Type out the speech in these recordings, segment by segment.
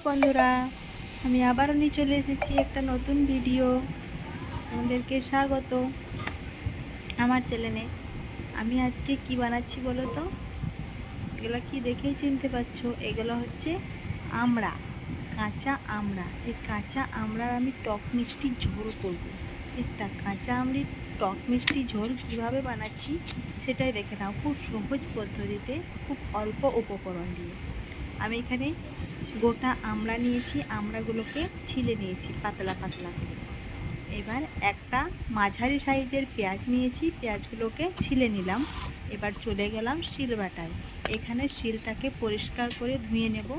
বন্ধুরা, আমি আবারও নিয়ে চলে এসেছি একটা নতুন ভিডিও আমাদেরকে স্বাগত আমার চ্যানেলে আমি আজকে কি বানাচ্ছি বলো তো? এগুলো কি দেখেই চিনতে পারছ? এগুলো হচ্ছে আমড়া, কাঁচা আমড়া। এই কাঁচা আমড়ার আমি টক মিষ্টি ঝোল করব। একটা কাঁচা আমড়ির টক মিষ্টি ঝোল কীভাবে বানাচ্ছি সেটাই দেখে নাও। খুব সহজ পদ্ধতিতে, খুব অল্প উপকরণ দিয়ে। আমি এখানে গোটা আমড়া নিয়েছি, আমড়াগুলোকে ছিলে নিয়েছি পাতলা পাতলা করে। এবার একটা মাঝারি সাইজের পেঁয়াজ নিয়েছি, পেঁয়াজগুলোকে ছিলে নিলাম। এবার চলে গেলাম শিল বাটায়। এখানে শিলটাকে পরিষ্কার করে ধুয়ে নেব।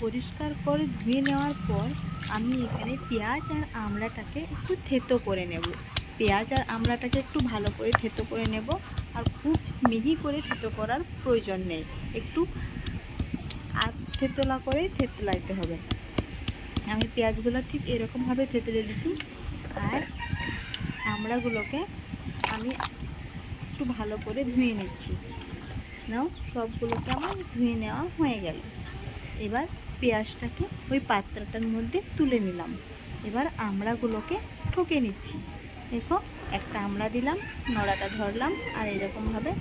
পরিষ্কার করে ধুয়ে নেওয়ার পর আমি এখানে পেঁয়াজ আর আমড়াটাকে একটু থেতো করে নেব। পেঁয়াজ আর আমড়াটাকে একটু ভালো করে থেতো করে নেব আর খুব মিহি করে থেতো করার প্রয়োজন নেই। একটু আর থেতলা করেই থেতলাইতে হবে। আমি পেঁয়াজগুলো ঠিক এরকমভাবে থেতলে দিচ্ছি। আর আমড়াগুলোকে আমি একটু ভালো করে ধুয়ে নিচ্ছি। নাও, সবগুলোকে আমার ধুয়ে নেওয়া হয়ে গেল। এবার পেঁয়াজটাকে ওই পাত্রটার মধ্যে তুলে নিলাম। এবার আমড়াগুলোকে ঠকে নিচ্ছি। দেখো, একটা আমড়া দিলাম, নড়াটা ধরলাম, আর এরকমভাবে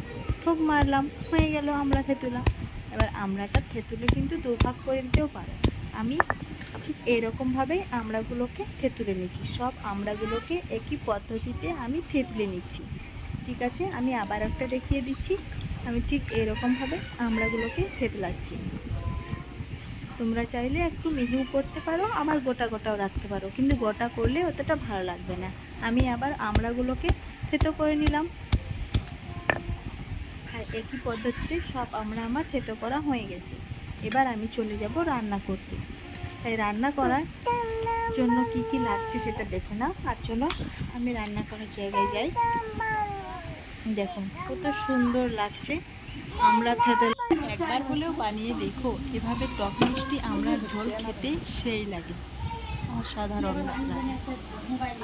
ঠোক মারলাম। হয়ে গেল আমড়া থেতুলা। এবার আমড়াটা থেতুলে কিন্তু দুভাগ করে দিতেও পারো। আমি ঠিক এরকমভাবেই আমড়াগুলোকে থেতুলে নিচ্ছি। সব আমড়াগুলোকে একই পদ্ধতিতে আমি থেতলে নিচ্ছি। ঠিক আছে? আমি আবার একটা দেখিয়ে দিচ্ছি। আমি ঠিক এরকমভাবে আমড়াগুলোকে থেতলাচ্ছি। তোমরা চাইলে একটু মিহিও করতে পারো, আবার গোটা গোটাও রাখতে পারো। কিন্তু গোটা করলে অতটা ভালো লাগবে না। আমি আবার আমড়াগুলোকে থেতো করে নিলাম। একই পদ্ধতিতে সব আমরা আমার থেতো করা হয়ে গেছে। এবার আমি চলে যাব রান্না করতে। তাই রান্না করার জন্য কি কি লাগছে সেটা দেখে নাও। আর চলো, আমি রান্না করার জায়গায় যাই। দেখো, কত সুন্দর লাগছে। আমরা থেতো একবার হলেও বানিয়ে দেখো, এভাবে টক মিষ্টি আমরা ঝোল খেতে সেই লাগে। অসাধারণ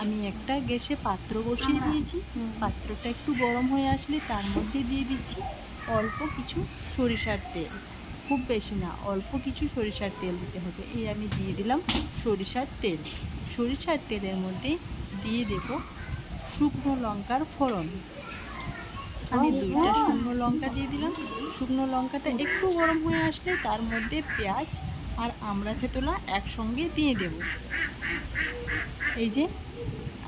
আমি একটা গ্যাসে পাত্র বসিয়ে দিয়েছি। পাত্রটা একটু গরম হয়ে আসলে তার মধ্যে দিয়ে দিচ্ছি অল্প কিছু সরিষার তেল। খুব বেশি না অল্প কিছু সরিষার তেল দিতে হবে। এই আমি দিয়ে দিলাম সরিষার তেল। সরিষার তেলের মধ্যে দিয়ে দেব শুকনো লঙ্কার ফোড়ন। আমি দুইটা শুকনো লঙ্কা দিয়ে দিলাম। শুকনো লঙ্কাটা একটু গরম হয়ে আসলে তার মধ্যে পেঁয়াজ আর আমড়া থেতলা একসঙ্গে দিয়ে দেব। এই যে,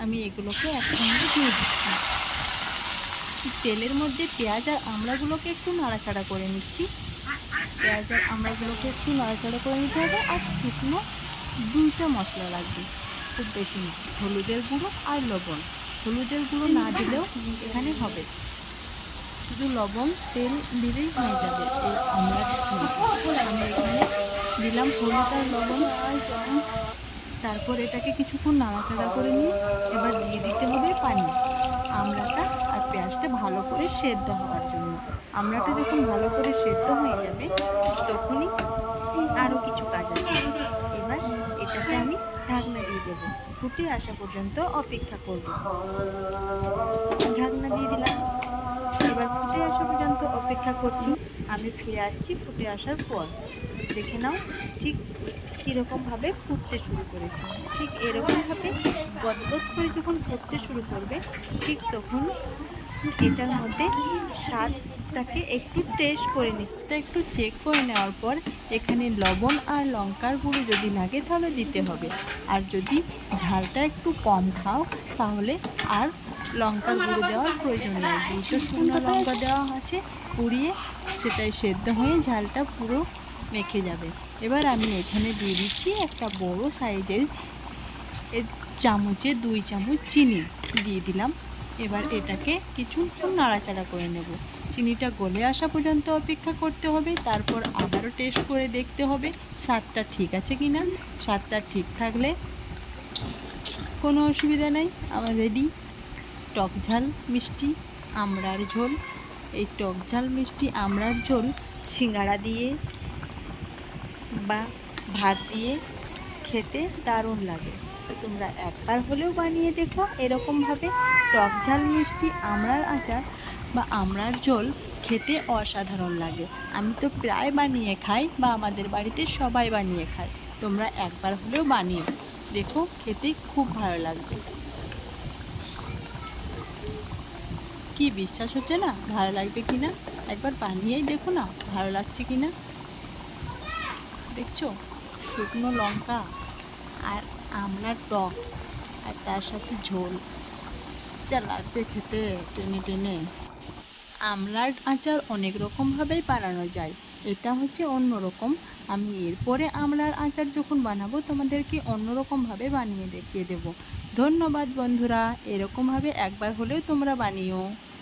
আমি এগুলোকে একসঙ্গে দিয়ে দিচ্ছি। তেলের মধ্যে পেঁয়াজ আর আমড়াগুলোকে একটু নাড়াচাড়া করে নিচ্ছি। পেঁয়াজ আর আমড়াগুলোকে একটু নাড়াচাড়া করে নিতে হবে আর শুকনো দুইটা মশলা লাগবে। খুব বেশি না, হলুদের গুঁড়ো আর লবণ। হলুদের গুঁড়ো না দিলেও এখানে হবে। শুধু লবণ, তেল দিলেই হয়ে যাবে। এই আমড়াটা আমি এখানে দিলাম হলুদ আর লবণ তারপর এটাকে কিছুক্ষণ নাড়াচাড়া করে নিয়ে এবার দিয়ে দিতে হবে পানি। আমড়াটা আর পেঁয়াজটা ভালো করে সেদ্ধ হওয়ার জন্য। আমড়াটা যখন ভালো করে সেদ্ধ হয়ে যাবে, তখনই আরও কিছু কাজ আছে। এবার এটাকে আমি ঢাকনা দিয়ে দেবো। ফুটে আসা পর্যন্ত অপেক্ষা করব। ঢাকনা দিয়ে দিলাম। এবার ফুটে আসা পর্যন্ত অপেক্ষা করছি। আমি ফিরে আসছি ফুটে আসার পর। দেখে নাও ঠিক কীরকমভাবে ফুটতে শুরু করেছে। ঠিক এরকমভাবে গদগদ করে যখন ফুটতে শুরু করবে, ঠিক তখন এটার মধ্যে স্বাদটাকে একটু টেস্ট করে নিতে একটু চেক করে নেওয়ার পর এখানে লবণ আর লঙ্কার গুঁড়ো যদি লাগে তাহলে দিতে হবে। আর যদি ঝালটা একটু কম খাও, তাহলে আর লঙ্কার গুঁড়ো দেওয়ার প্রয়োজন নেই। দুটো শুকনো লঙ্কা দেওয়া আছে, পুড়িয়ে সেটাই সেদ্ধ হয়ে ঝালটা পুরো মেখে যাবে। এবার আমি এখানে দিয়ে দিচ্ছি একটা বড় সাইজের চামচে দুই চামচ চিনি দিয়ে দিলাম। এবার এটাকে কিছুক্ষণ নাড়াচাড়া করে নেব। চিনিটা গলে আসা পর্যন্ত অপেক্ষা করতে হবে, তারপর আবারও টেস্ট করে দেখতে হবে স্বাদটা ঠিক আছে কি না স্বাদটা ঠিক থাকলে কোনো অসুবিধা নেই, আমার রেডি টক ঝাল মিষ্টি, আমড়ার ঝোল। এই টক ঝাল মিষ্টি, আমড়ার ঝোল সিঙ্গাড়া দিয়ে বা ভাত দিয়ে খেতে দারুণ লাগে। তোমরা একবার হলেও বানিয়ে দেখো এরকমভাবে টক ঝাল মিষ্টি, আমড়ার আচার বা আমড়ার ঝোল খেতে অসাধারণ লাগে। আমি তো প্রায় বানিয়ে খাই বা আমাদের বাড়িতে সবাই বানিয়ে খায়। তোমরা একবার হলেও বানিয়ে দেখো, খেতে খুব ভালো লাগবে। কি বিশ্বাস হচ্ছে না? ভালো লাগবে কি না একবার বানিয়েই দেখো না, ভালো লাগছে কি না দেখছ? শুকনো লঙ্কা আর আমলার টক আর তার সাথে ঝোল। যা লাগবে খেতে, টেনে টেনে। আমলার আচার অনেক রকমভাবেই বানানো যায়। এটা হচ্ছে অন্য রকম আমি এরপরে আমলার আচার যখন বানাবো, তোমাদেরকে অন্যরকমভাবে বানিয়ে দেখিয়ে দেব। ধন্যবাদ বন্ধুরা। এরকমভাবে একবার হলেও তোমরা বানিও।